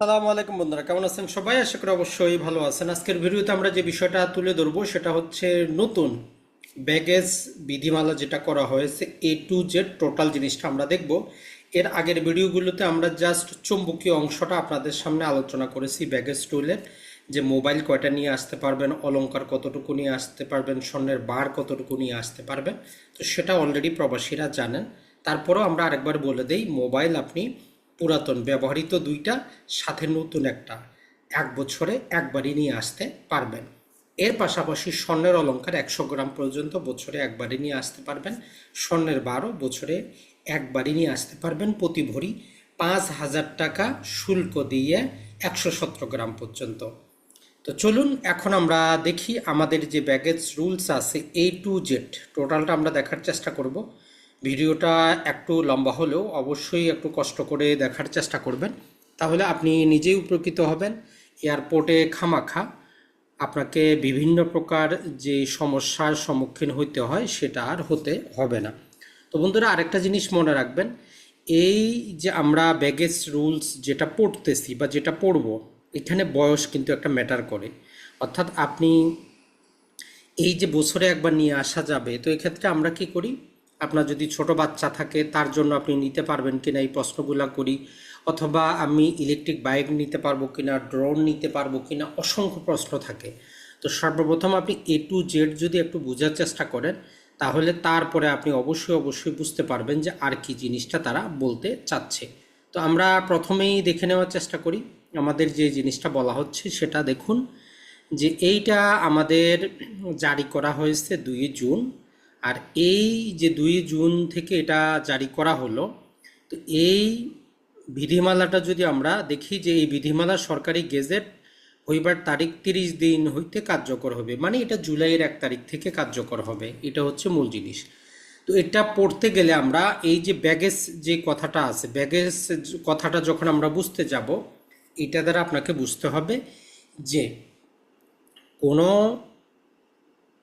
সালামু আলাইকুম বন্ধুরা, কেমন আছেন সবাই? আশা করি অবশ্যই ভালো আছেন। আজকের ভিডিওতে আমরা যে বিষয়টা তুলে ধরবো সেটা হচ্ছে নতুন ব্যাগেজ বিধিমালা যেটা করা হয়েছে এ টু জেড টোটাল জিনিসটা আমরা দেখব। এর আগের ভিডিওগুলোতে আমরা জাস্ট চুম্বকীয় অংশটা আপনাদের সামনে আলোচনা করেছি ব্যাগেজ টুলের যে মোবাইল কয়টা নিয়ে আসতে পারবেন, অলংকার কতটুকু নিয়ে আসতে পারবেন, স্বর্ণের বার কতটুকু নিয়ে আসতে পারবেন, তো সেটা অলরেডি প্রবাসীরা জানেন। তারপরেও আমরা আরেকবার বলে দেই মোবাইল আপনি পুরাতন ব্যবহৃত দুইটা, সাথে নতুন একটা। এক বছরে একবারই নিয়ে আসতে পারবেন। এর পাশাপাশি স্বর্ণের অলঙ্কার একশো গ্রাম পর্যন্ত বছরে একবারই নিয়ে আসতে পারবেন। স্বর্ণের বারো বছরে একবারই নিয়ে আসতে পারবেন। প্রতি ভরি পাঁচ হাজার টাকা শুল্ক দিয়ে একশো সতেরো গ্রাম পর্যন্ত। তো চলুন, এখন আমরা দেখি আমাদের যে ব্যাগেজ রুলস আছে এ টু জেড টোটালটা আমরা দেখার চেষ্টা করব। ভিডিওটা একটু লম্বা হলেও অবশ্যই একটু কষ্ট করে দেখার চেষ্টা করবেন। তাহলে আপনি নিজেই উপকৃত হবেন। এয়ারপোর্টে খামাখা, আপনাকে বিভিন্ন প্রকার যে সমস্যার সম্মুখীন হইতে হয় সেটা আর হতে হবে না। তো বন্ধুরা, আরেকটা জিনিস মনে রাখবেন, এই যে আমরা ব্যাগেজ রুলস যেটা পড়তেছি বা যেটা পড়ব, এখানে বয়স কিন্তু একটা ম্যাটার করে। অর্থাৎ আপনি এই যে বছরে একবার নিয়ে আসা যাবে, তো এক্ষেত্রে আমরা কি করি? আপনার যদি ছোট বাচ্চা থাকে, তার জন্য আপনি নিতে পারবেন কিনা এই প্রশ্নগুলো করি। অথবা আমি ইলেকট্রিক বাইক নিতে পারব কিনা ড্রোন নিতে পারব কিনা, অসংখ্য প্রশ্ন থাকে। তো সর্বপ্রথম আপনি এ টু জেড যদি একটু বোঝার চেষ্টা করেন, তাহলে তারপরে আপনি অবশ্যই অবশ্যই বুঝতে পারবেন যে আর কি জিনিসটা তারা বলতে চাচ্ছে। তো আমরা প্রথমেই দেখে নেওয়ার চেষ্টা করি। আমাদের যে জিনিসটা বলা হচ্ছে সেটা দেখুন যে এইটা আমাদের জারি করা হয়েছে দুই জুন। আর এই যে দুই জুন থেকে এটা জারি করা হলো, তো এই বিধিমালাটা যদি আমরা দেখি যে এই বিধিমালা সরকারি গেজেট হইবার তারিখ তিরিশ দিন হইতে কার্যকর হবে মানে এটা জুলাইয়ের এক তারিখ থেকে কার্যকর হবে, এটা হচ্ছে মূল জিনিস। তো এটা পড়তে গেলে আমরা এই যে ব্যাগেজ যে কথাটা আছে, ব্যাগেজ কথাটা যখন আমরা বুঝতে যাব, এটা দ্বারা আপনাকে বুঝতে হবে যে কোনো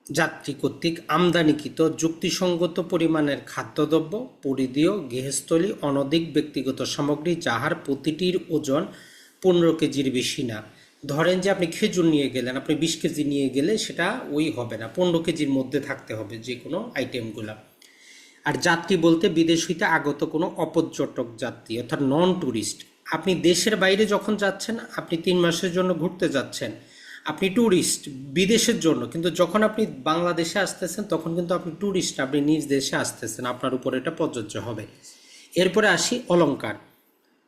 যাত্রী কর্তৃক আমদানিকৃত যুক্তিসঙ্গত পরিমাণের খাদ্যদ্রব্য, পরিধেয়, গৃহস্থলী, অনধিক ব্যক্তিগত সামগ্রী, যাহার প্রতিটির ওজন পনেরো কেজির বেশি না। ধরেন যে আপনি খেজুর নিয়ে গেলেন, আপনি বিশ কেজি নিয়ে গেলে সেটা ওই হবে না, পনেরো কেজির মধ্যে থাকতে হবে যে কোনো আইটেমগুলা আর যাত্রী বলতে বিদেশ হইতে আগত কোনো অপর্যটক যাত্রী, অর্থাৎ নন ট্যুরিস্ট আপনি দেশের বাইরে যখন যাচ্ছেন, আপনি তিন মাসের জন্য ঘুরতে যাচ্ছেন আপনি ট্যুরিস্ট বিদেশের জন্য। কিন্তু যখন আপনি বাংলাদেশে আসতেছেন, তখন কিন্তু আপনি ট্যুরিস্ট আপনি নিজ দেশে আসতেছেন। আপনার উপর এটা প্রযোজ্য হবে। এরপরে আসি অলংকার।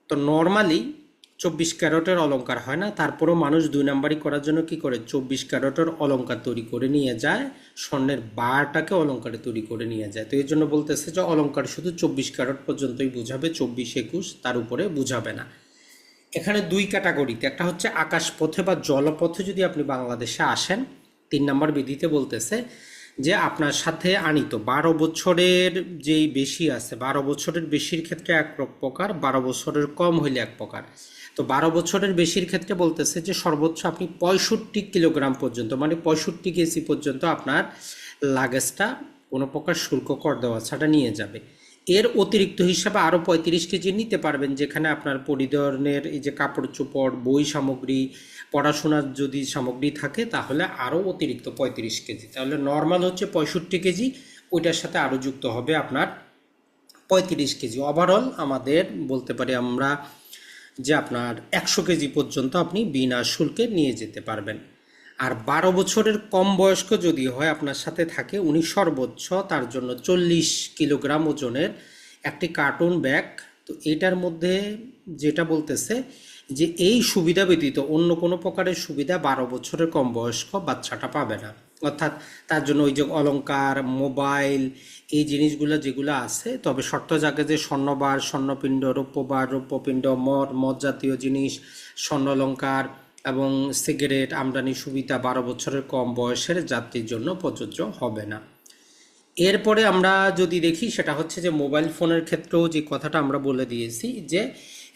তো নর্মালি চব্বিশ ক্যারটের অলংকার হয় না। তারপরেও মানুষ দুই নাম্বারই করার জন্য কি করে? চব্বিশ ক্যারটের অলংকার তৈরি করে নিয়ে যায়। স্বর্ণের বারটাকে অলংকারে তৈরি করে নিয়ে যায়। তো এই জন্য বলতেছে যে, অলংকার শুধু চব্বিশ ক্যারট পর্যন্তই বুঝাবে। চব্বিশ একুশ তার উপরে বুঝাবে না। এখানে দুই ক্যাটাগরিতে, একটা হচ্ছে আকাশপথে বা জলপথে যদি আপনি বাংলাদেশে আসেন, তিন নম্বর বিধিতে বলতেছে যে আপনার সাথে আনিত, বারো বছরের যেই বেশি আছে, বারো বছরের বেশির ক্ষেত্রে এক প্রকার, বারো বছরের কম হইলে এক প্রকার। তো বারো বছরের বেশির ক্ষেত্রে বলতেছে যে সর্বোচ্চ আপনি পঁয়ষট্টি কিলোগ্রাম পর্যন্ত মানে পঁয়ষট্টি কেজি পর্যন্ত আপনার লাগেজটা কোনো প্রকার শুল্ক কর দেওয়া ছাড়া নিয়ে যাবে। এর অতিরিক্ত হিসাবে আরও পঁয়ত্রিশ কেজি নিতে পারবেন, যেখানে আপনার পরিধরনের এই যে কাপড় চোপড়, বই সামগ্রী, পড়াশোনার যদি সামগ্রী থাকে, তাহলে আরও অতিরিক্ত পঁয়ত্রিশ কেজি। তাহলে নর্মাল হচ্ছে পঁয়ষট্টি কেজি, ওইটার সাথে আরও যুক্ত হবে আপনার পঁয়ত্রিশ কেজি। ওভারঅল আমাদের বলতে পারি আমরা যে আপনার একশো কেজি পর্যন্ত আপনি বিনা শুল্কে নিয়ে যেতে পারবেন। আর বারো বছরের কম বয়স্ক যদি হয় আপনার সাথে থাকে, উনি সর্বোচ্চ তার জন্য চল্লিশ কিলোগ্রাম ওজনের একটি কার্টুন ব্যাগ। তো এটার মধ্যে যেটা বলতেছে যে এই সুবিধা ব্যতীত অন্য কোনো প্রকারের সুবিধা বারো বছরের কম বয়স্ক বাচ্চাটা পাবে না। অর্থাৎ তার জন্য ওই যে অলঙ্কার মোবাইল, এই জিনিসগুলো যেগুলো আছে, তবে শর্ত জাগে যে স্বর্ণবার, স্বর্ণপিণ্ড, রৌপ্যবার, রৌপ্যপিণ্ড, মদ মদ জাতীয় জিনিস স্বর্ণলঙ্কার এবং সিগারেট আমদানি সুবিধা বারো বছরের কম বয়সের যাত্রীর জন্য প্রযোজ্য হবে না। এরপরে আমরা যদি দেখি, সেটা হচ্ছে যে মোবাইল ফোনের ক্ষেত্রেও যে কথাটা আমরা বলে দিয়েছি, যে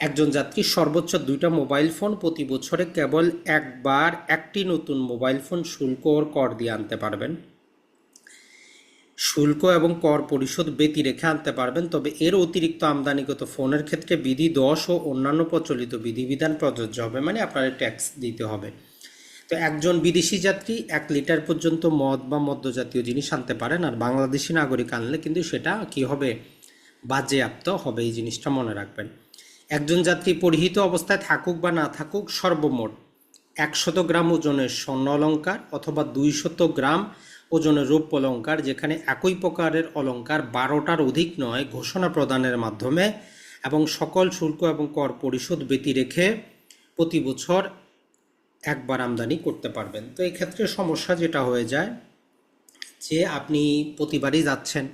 একজন যাত্রী সর্বোচ্চ দুইটা মোবাইল ফোন প্রতি বছরে কেবল একবার একটি নতুন মোবাইল ফোন শুল্ক কর দিয়ে আনতে পারবেন। শুল্ক এবং কর পরিশোধ ব্যতি রেখে আনতে পারবেন, তবে এর অতিরিক্ত আমদানিগত ফোনের ক্ষেত্রে বিধি দশ ও অন্যান্য প্রচলিত বিধিবিধান প্রযোজ্য হবে মানে আপনার ট্যাক্স দিতে হবে। তো একজন বিদেশি যাত্রী এক লিটার পর্যন্ত মদ বা মদ্যজাতীয় জিনিস আনতে পারেন, আর বাংলাদেশি নাগরিক আনলে কিন্তু সেটা কি হবে? বাজেয়াপ্ত হবে, এই জিনিসটা মনে রাখবেন। একজন যাত্রী পরিহিত অবস্থায় থাকুক বা না থাকুক, সর্বমোট একশত গ্রাম ওজনের স্বর্ণ অলঙ্কার অথবা দুইশত গ্রাম ওজনের রৌপ্য অলঙ্কার, যেখানে একই প্রকারের অলঙ্কার বারোটার অধিক নয়, ঘোষণা প্রদানের মাধ্যমে এবং সকল শুল্ক এবং কর পরিশোধ ব্যতি রেখে প্রতি বছর একবার আমদানি করতে পারবেন। তো ক্ষেত্রে সমস্যা যেটা হয়ে যায় যে আপনি প্রতিবারই যাচ্ছেন,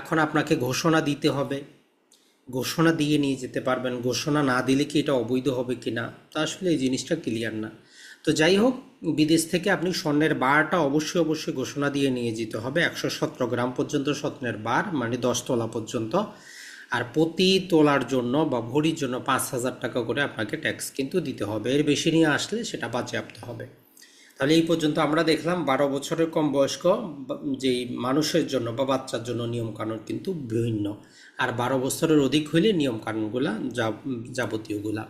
এখন আপনাকে ঘোষণা দিতে হবে। ঘোষণা দিয়ে নিয়ে যেতে পারবেন, ঘোষণা না দিলে কি এটা অবৈধ হবে কি না তা আসলে এই জিনিসটা ক্লিয়ার না। তো যাই হোক বিদেশ থেকে আপনি স্বর্ণের বারটা অবশ্যই অবশ্যই ঘোষণা দিয়ে নিয়ে যেতে হবে। একশো সতেরো গ্রাম পর্যন্ত স্বর্ণের বার মানে দশ তোলা পর্যন্ত। আর প্রতি তোলার জন্য বা ভরির জন্য পাঁচ হাজার টাকা করে আপনাকে ট্যাক্স কিন্তু দিতে হবে। এর বেশি নিয়ে আসলে সেটা বাজেয়াপ্ত হবে। তাহলে এই পর্যন্ত আমরা দেখলাম বারো বছরের কম বয়স্ক যেই মানুষের জন্য বা বাচ্চার জন্য নিয়মকানুন কিন্তু ভিন্ন। আর বারো বছরের অধিক হইলে নিয়মকানুনগুলা যাবতীয়গুলা।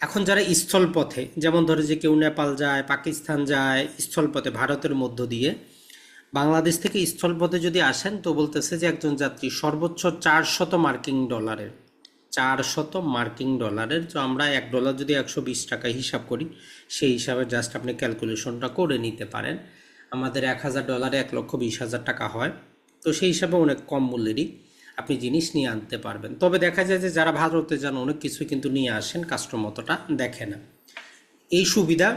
এখন যারা স্থলপথে, যেমন ধরে যে কেউ নেপাল যায়, পাকিস্তান যায়, স্থলপথে, ভারতের মধ্য দিয়ে, বাংলাদেশ থেকে স্থলপথে যদি আসেন, তো বলতেছে যে একজন যাত্রী সর্বোচ্চ চারশত মার্কিন ডলারের, চারশত মার্কিন ডলারের, তো আমরা এক ডলার যদি একশো বিশ টাকা হিসাব করি, সেই হিসাবে জাস্ট আপনি ক্যালকুলেশনটা করে নিতে পারেন। আমাদের এক হাজার ডলারে এক লক্ষ বিশ হাজার টাকা হয়। তো সেই হিসাবে অনেক কম মূল্যেরই। আপনি জিনিস নিয়ে আনতে পারবেন। তবে দেখা যায় যে যারা ভারতে যান অনেক কিছুই কিন্তু নিয়ে আসেন কাস্টম অতটা দেখে না। এই সুবিধা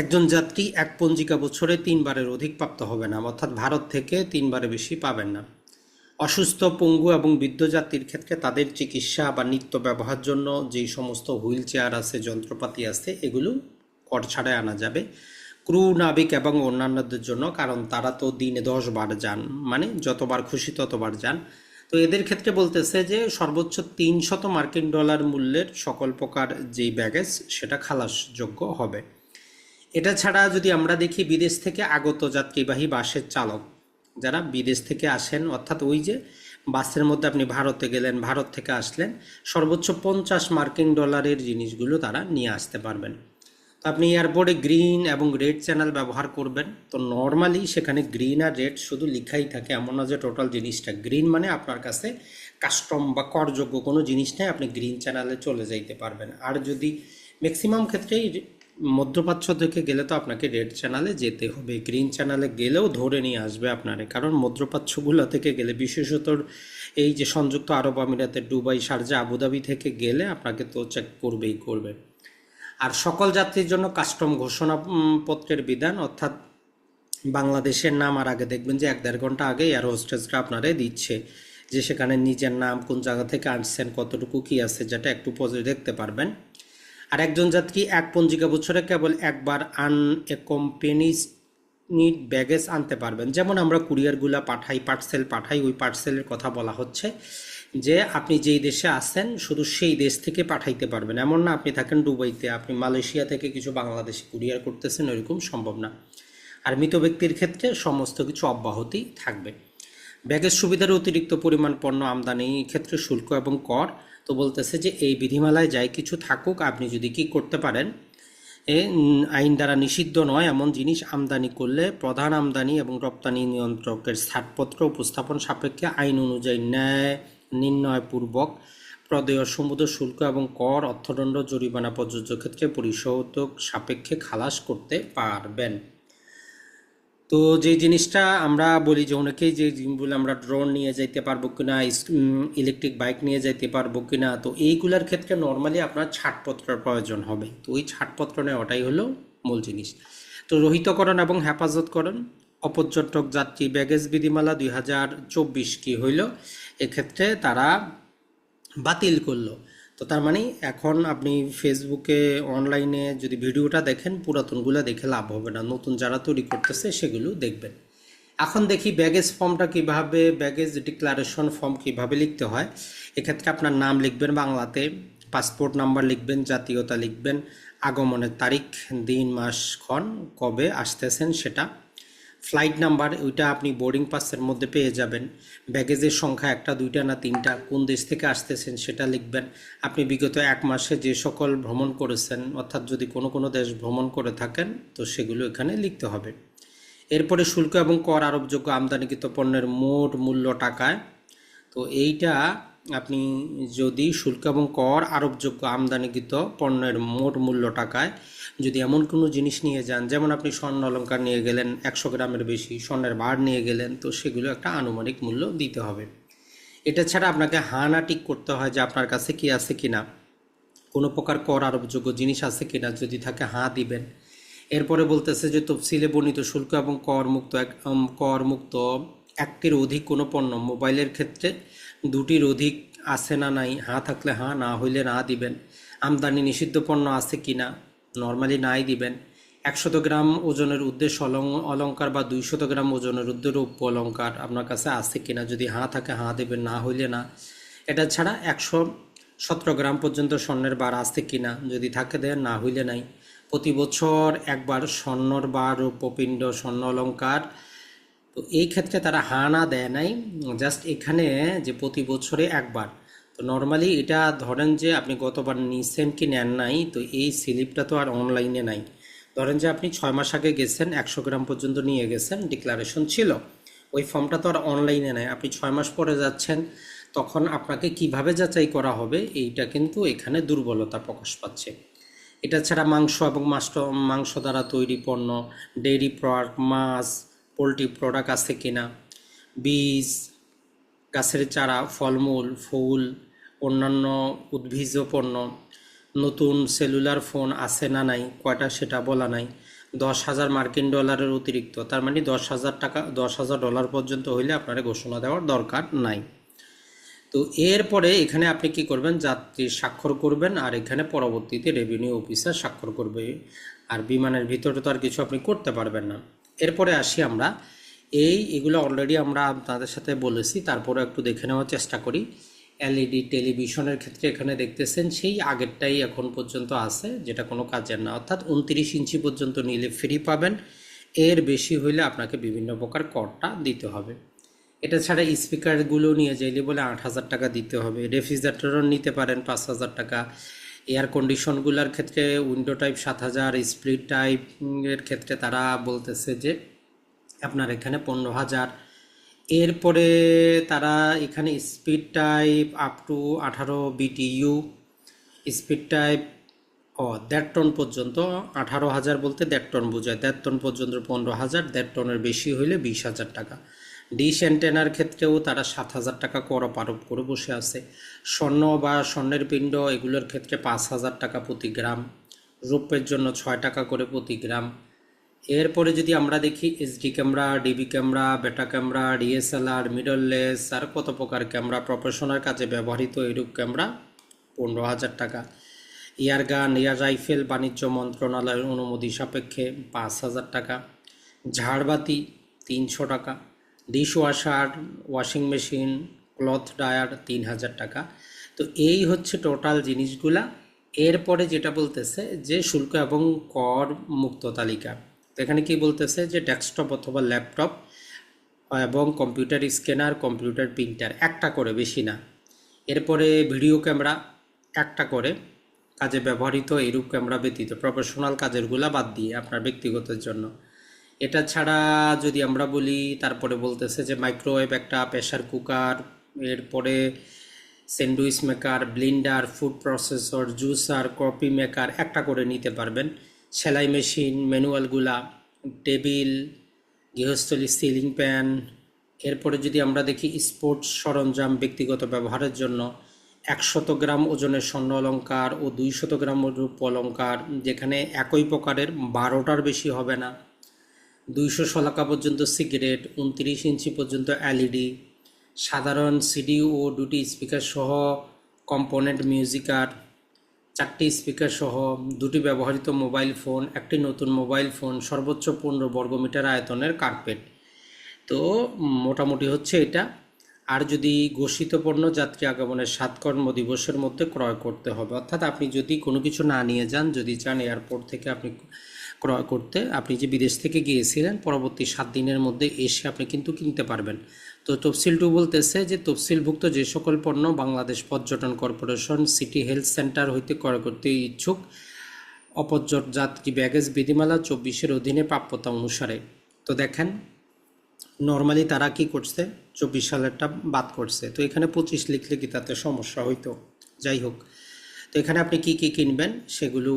একজন যাত্রী এক পঞ্জিকা বছরে তিনবারের অধিক প্রাপ্ত হবে না, অর্থাৎ ভারত থেকে তিনবারের বেশি পাবেন না। অসুস্থ, পঙ্গু এবং বৃদ্ধ যাত্রীর ক্ষেত্রে তাদের চিকিৎসা বা নিত্য ব্যবহার জন্য যেই সমস্ত হুইল চেয়ার আছে, যন্ত্রপাতি আছে, এগুলো কর ছাড়াই আনা যাবে। ক্রু, নাবিক এবং অন্যান্যদের জন্য, কারণ তারা তো দিনে দশ বার যান মানে যতবার খুশি ততবার যান। তো এদের ক্ষেত্রে বলতেছে যে সর্বোচ্চ তিনশত মার্কিন ডলার মূল্যের সকল প্রকার যেই ব্যাগেজ, সেটা খালাসযোগ্য হবে। এটা ছাড়া যদি আমরা দেখি বিদেশ থেকে আগত যাত্রীবাহী বাসের চালক, যারা বিদেশ থেকে আসেন, অর্থাৎ ওই যে বাসের মধ্যে আপনি ভারতে গেলেন, ভারত থেকে আসলেন, সর্বোচ্চ পঞ্চাশ মার্কিন ডলারের জিনিসগুলো তারা নিয়ে আসতে পারবেন। তো আপনি এয়ারপোর্টে গ্রিন এবং রেড চ্যানেল ব্যবহার করবেন। তো নর্মালি সেখানে গ্রিন আর রেড শুধু লিখাই থাকে, এমন না যে টোটাল জিনিসটা। গ্রিন মানে আপনার কাছে কাস্টম বা করযোগ্য কোনো জিনিস নেই, আপনি গ্রিন চ্যানেলে চলে যাইতে পারবেন। আর যদি ম্যাক্সিমাম ক্ষেত্রেই মধ্যপ্রাচ্য থেকে গেলে তো আপনাকে রেড চ্যানেলে যেতে হবে। গ্রিন চ্যানেলে গেলেও ধরে নিয়ে আসবে আপনারে। কারণ মধ্যপ্রাচ্যগুলো থেকে গেলে, বিশেষত এই যে সংযুক্ত আরব আমিরাতের দুবাই, শারজা, আবুধাবি থেকে গেলে আপনাকে তো চেক করবেই করবে আর সকল যাত্রীর জন্য কাস্টম ঘোষণা পত্রের বিধান, অর্থাৎ বাংলাদেশের নাম আর আগে দেখবেন যে এক দেড় ঘণ্টা আগে এয়ার হোস্টেসরা আপনারে দিচ্ছে যে সেখানে নিজের নাম কোন জায়গা থেকে আসছেন কতটুকু কি আছে যেটা একটু পজে দেখতে পারবেন। আর একজন যাত্রী এক পঞ্জিকা বছরে কেবল একবার আন কোম্পানিজ নিড ব্যাগেজ আনতে পারবেন। যেমন আমরা কুরিয়ারগুলা পাঠাই পার্সেল পাঠাই, ওই পার্সেলের কথা বলা হচ্ছে। যে আপনি যেই দেশে আছেন, শুধু সেই দেশ থেকে পাঠাইতে পারবেন। এমন না আপনি থাকেন দুবাইতে, আপনি মালয়েশিয়া থেকে কিছু বাংলাদেশে কুরিয়ার করতেছেন, ওইরকম সম্ভব না। আর মৃত ব্যক্তির ক্ষেত্রে সমস্ত কিছু অব্যাহতি থাকবে। ব্যাগের সুবিধার অতিরিক্ত পরিমাণ পণ্য আমদানি ক্ষেত্রে শুল্ক এবং কর তো বলতেছে যে এই বিধিমালায় যাই কিছু থাকুক, আপনি যদি কি করতে পারেন, এ আইন দ্বারা নিষিদ্ধ নয়, এমন জিনিস আমদানি করলে প্রধান আমদানি এবং রপ্তানি নিয়ন্ত্রকের ছাড়পত্র উপস্থাপন সাপেক্ষে আইন অনুযায়ী ন্যায় নির্ণয়পূর্বক প্রদেয় সমুদ্র শুল্ক এবং কর অর্থদণ্ড জরিমানা প্রযোজ্য ক্ষেত্রে পরিশোধক সাপেক্ষে খালাস করতে পারবেন। তো যে জিনিসটা আমরা বলি যে অনেকেই যে বলে আমরা ড্রোন নিয়ে যাইতে পারব কিনা ইলেকট্রিক বাইক নিয়ে যাইতে পারব কিনা, তো এইগুলার ক্ষেত্রে নর্মালি আপনার ছাড়পত্রের প্রয়োজন হবে। তো ওই ছাড়পত্র নেওয়াটাই হলো মূল জিনিস। তো রহিতকরণ এবং হেফাজতকরণ, অপর্যটক যাত্রী ব্যাগেজ বিধিমালা দুই হাজার চব্বিশ কি হইল? এক্ষেত্রে তারা বাতিল করল। তো তার মানে এখন আপনি ফেসবুকে, অনলাইনে যদি ভিডিওটা দেখেন, পুরাতনগুলো দেখে লাভ হবে না। নতুন যারা তৈরি করতেছে, সেগুলো দেখবেন। এখন দেখি ব্যাগেজ ফর্মটা কীভাবে, ব্যাগেজ ডিক্লারেশন ফর্ম কীভাবে লিখতে হয়। এক্ষেত্রে আপনার নাম লিখবেন বাংলাতে, পাসপোর্ট নাম্বার লিখবেন, জাতীয়তা লিখবেন, আগমনের তারিখ, দিন, মাস, ক্ষণ, কবে আসতেছেন সেটা ফ্লাইট নাম্বার ওইটা আপনি বোর্ডিং পাসের মধ্যে পেয়ে যাবেন। ব্যাগেজের সংখ্যা একটা, দুইটা না তিনটা, কোন দেশ থেকে আসতেছেন সেটা লিখবেন। আপনি বিগত এক মাসে যে সকল ভ্রমণ করেছেন, অর্থাৎ যদি কোনো কোনো দেশ ভ্রমণ করে থাকেন, তো সেগুলো এখানে লিখতে হবে। এরপরে শুল্ক এবং কর আরোপযোগ্য আমদানিকৃত পণ্যের মোট মূল্য টাকায়, তো এইটা আপনি যদি শুল্ক এবং কর আরোপযোগ্য আমদানিকৃত পণ্যের মোট মূল্য টাকায় যদি এমন কোনো জিনিস নিয়ে যান, যেমন আপনি স্বর্ণ অলঙ্কার নিয়ে গেলেন, একশো গ্রামের বেশি স্বর্ণের বার নিয়ে গেলেন, তো সেগুলো একটা আনুমানিক মূল্য দিতে হবে। এটা ছাড়া আপনাকে হানা ঠিক করতে হয় যে আপনার কাছে কি আছে কি না কোনো প্রকার কর আরোপযোগ্য জিনিস আছে কি না যদি থাকে হাঁ দিবেন। এরপরে বলতেছে যে, তফসিলে বর্ণিত শুল্ক এবং কর মুক্ত এক কর মুক্ত একটির অধিক কোনো পণ্য। মোবাইলের ক্ষেত্রে দুটির অধিক আছে না নাই, হাঁ থাকলে হাঁ, না হইলে না দিবেন। আমদানি নিষিদ্ধ পণ্য আছে কি না, নর্মালি নাই দিবেন। একশত গ্রাম ওজনের উদ্দেশ্য অলং অলঙ্কার বা দুইশত গ্রাম ওজনের উদ্দেশ্য রৌপ্য অলঙ্কার আপনার কাছে আছে কিনা যদি হাঁ থাকে হাঁ দেবেন, না হইলে না। এটা ছাড়া একশো সতেরো গ্রাম পর্যন্ত স্বর্ণের বার আছে কিনা যদি থাকে দেন, না হইলে নাই। প্রতি বছর একবার স্বর্ণর বার, রৌপ্যপিণ্ড, স্বর্ণ অলঙ্কার তো এই ক্ষেত্রে তারা হা না দেয় নাই জাস্ট এখানে যে প্রতি বছরে একবার। তো নর্মালি এটা ধরেন যে আপনি গতবার নিছেন কি নেন নাই, তো এই স্লিপটা তো আর অনলাইনে নাই। ধরেন যে আপনি ছয় মাস আগে গেছেন, একশো গ্রাম পর্যন্ত নিয়ে গেছেন ডিক্লারেশন ছিল। ওই ফর্মটা তো আর অনলাইনে নাই। আপনি ছয় মাস পরে যাচ্ছেন, তখন আপনাকে কীভাবে যাচাই করা হবে, এইটা কিন্তু এখানে দুর্বলতা প্রকাশ পাচ্ছে। এটা ছাড়া মাংস এবং মাংস দ্বারা তৈরি পণ্য ডেইরি প্রোডাক্ট মাছ পোলট্রি প্রোডাক্ট আছে কিনা? বীজ, গাছের চারা, ফলমূল, ফুল, অন্যান্য উদ্ভিজ্জ পণ্য নতুন সেলুলার ফোন আছে না নাই? কয়টা সেটা বলা নাই। দশ হাজার মার্কিন ডলারের অতিরিক্ত, তার মানে দশ হাজার টাকা, দশ হাজার ডলার পর্যন্ত হইলে আপনার ঘোষণা দেওয়ার দরকার নাই। তো এরপরে এখানে আপনি কি করবেন? যাত্রী স্বাক্ষর করবেন আর এখানে পরবর্তীতে রেভিনিউ অফিসার স্বাক্ষর করবে। আর বিমানের ভিতরে তো আর কিছু আপনি করতে পারবেন না। এরপরে আসি আমরা। এই এগুলো অলরেডি আমরা তাদের সাথে বলেছি তারপরে একটু দেখে নেওয়ার চেষ্টা করি। এলইডি, টেলিভিশনের ক্ষেত্রে এখানে দেখতেছেন, সেই আগেরটাই এখন পর্যন্ত আছে, যেটা কোনো কাজের না। অর্থাৎ উনত্রিশ ইঞ্চি পর্যন্ত নিলে ফ্রি পাবেন। এর বেশি হইলে আপনাকে বিভিন্ন প্রকার করটা দিতে হবে। এটা ছাড়া স্পিকারগুলো নিয়ে যাইলে বলে আট হাজার টাকা দিতে হবে। রেফ্রিজারেটরও নিতে পারেন পাঁচ হাজার টাকা। এয়ার কন্ডিশনগুলোর ক্ষেত্রে উইন্ডো টাইপ সাত হাজার স্প্লিট টাইপের ক্ষেত্রে তারা বলতেছে যে আপনার এখানে পনেরো হাজার। এরপরে তারা এখানে স্পিড টাইপ আপ টু আঠারো বিটিইউ স্পিড টাইপ ও, দেড় টন পর্যন্ত, আঠারো হাজার বলতে দেড় টন বোঝায়। দেড় টন পর্যন্ত পনেরো হাজার, দেড় টনের বেশি হইলে বিশ হাজার টাকা। ডিশ অ্যান্টেনার ক্ষেত্রেও তারা সাত হাজার টাকা কর আরোপ করে বসে আছে। স্বর্ণ বা স্বর্ণের পিণ্ড, এগুলোর ক্ষেত্রে পাঁচ হাজার টাকা প্রতি গ্রাম, রৌপ্যের জন্য ছয় টাকা করে প্রতি গ্রাম। এরপরে যদি আমরা দেখি HD camera, DB camera, beta camera, DSLR mirrorless আর কত প্রকার ক্যামেরা, প্রফেশনাল কাজে ব্যবহৃত এরূপ ক্যামেরা, পনেরো হাজার টাকা। এয়ার গান এয়ার রাইফেল, বাণিজ্য মন্ত্রণালয়ের অনুমতি সাপেক্ষে পাঁচ হাজার টাকা। ঝাড়বাতি, তিনশো টাকা। Dish washer washing machine, cloth dryer তিন হাজার টাকা। তো এই হচ্ছে টোটাল জিনিসগুলা। এরপরে যেটা বলতেছে যে শুল্ক এবং কর মুক্ত তালিকা। তো এখানে কি বলতেছে যে ডেস্কটপ অথবা ল্যাপটপ এবং কম্পিউটার স্ক্যানার, কম্পিউটার প্রিন্টার, একটা করে, বেশি না। এরপরে ভিডিও ক্যামেরা, একটা করে। কাজে ব্যবহৃত এরূপ ক্যামেরা ব্যতীত প্রফেশনাল কাজেরগুলা বাদ দিয়ে আপনার ব্যক্তিগতের জন্য। এটা ছাড়া যদি আমরা বলি, তারপরে বলতেছে যে মাইক্রোওয়েভ একটা প্রেশার কুকার এরপরে sandwich maker blender food processor juicer coffee maker একটা করে নিতে পারবেন। সেলাই মেশিন ম্যানুয়ালগুলা টেবিল গৃহস্থলী সিলিং ফ্যান এরপরে যদি আমরা দেখি স্পোর্টস সরঞ্জাম ব্যক্তিগত ব্যবহারের জন্য, একশত গ্রাম ওজনের স্বর্ণ অলঙ্কার ও দুইশত গ্রাম রূপ অলঙ্কার যেখানে একই প্রকারের বারোটার বেশি হবে না। দুইশো শলাকা পর্যন্ত সিগারেট, উনত্রিশ ইঞ্চি পর্যন্ত এলইডি, সাধারণ সিডি ও দুটি স্পিকার সহ কম্পোনেন্ট মিউজিকার চারটি স্পিকার সহ দুটি ব্যবহৃত মোবাইল ফোন, একটি নতুন মোবাইল ফোন, সর্বোচ্চ পনেরো বর্গমিটার আয়তনের কার্পেট। তো মোটামুটি হচ্ছে এটা। আর যদি ঘোষিত পণ্য যাত্রী আগমনের সাত কর্ম দিবসের মধ্যে ক্রয় করতে হবে, অর্থাৎ আপনি যদি কোনো কিছু না নিয়ে যান, যদি চান এয়ারপোর্ট থেকে আপনি ক্রয় করতে আপনি যে বিদেশ থেকে গিয়েছিলেন, পরবর্তী সাত দিনের মধ্যে এসে আপনি কিন্তু কিনতে পারবেন। তো তফসিল টু বলতেছে যে তফসিলভুক্ত যে সকল পণ্য বাংলাদেশ পর্যটন কর্পোরেশন, সিটি হেলথ সেন্টার হইতে ক্রয় করতে ইচ্ছুক অপর্যট যাত্রী ব্যাগেজ, বিধিমালা চব্বিশের অধীনে প্রাপ্যতা অনুসারে। তো দেখেন, নর্মালি তারা কি করছে? চব্বিশ সালেরটা বাদ করছে। তো এখানে পঁচিশ লিখলে কি তাতে সমস্যা হইতো? যাই হোক, তো এখানে আপনি কি কি কিনবেন? সেগুলো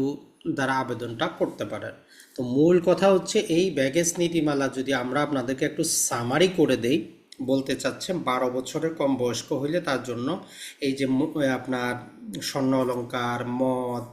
দ্বারা আবেদনটা করতে পারেন। তো মূল কথা হচ্ছে এই ব্যাগেজ নীতিমালা যদি আমরা আপনাদেরকে একটু সামারি করে দেই, বলতে চাচ্ছেন বারো বছরের কম বয়স্ক হইলে তার জন্য এই যে আপনার স্বর্ণ অলঙ্কার মদ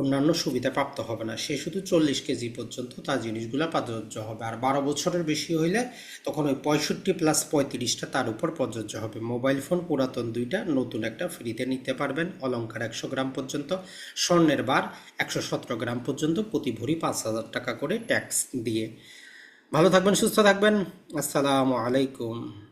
অন্যান্য সুবিধা প্রাপ্ত হবে না। সে শুধু চল্লিশ কেজি পর্যন্ত তার জিনিসগুলো প্রযোজ্য হবে। আর বারো বছরের বেশি হইলে তখন ওই পঁয়ষট্টি প্লাস পঁয়ত্রিশটা তার উপর প্রযোজ্য হবে। মোবাইল ফোন পুরাতন দুইটা নতুন একটা ফ্রিতে নিতে পারবেন। অলংকার একশো গ্রাম পর্যন্ত, স্বর্ণের বার একশো সতেরো গ্রাম পর্যন্ত প্রতি ভরি পাঁচ হাজার টাকা করে ট্যাক্স দিয়ে। ভালো থাকবেন, সুস্থ থাকবেন। আসসালামু আলাইকুম।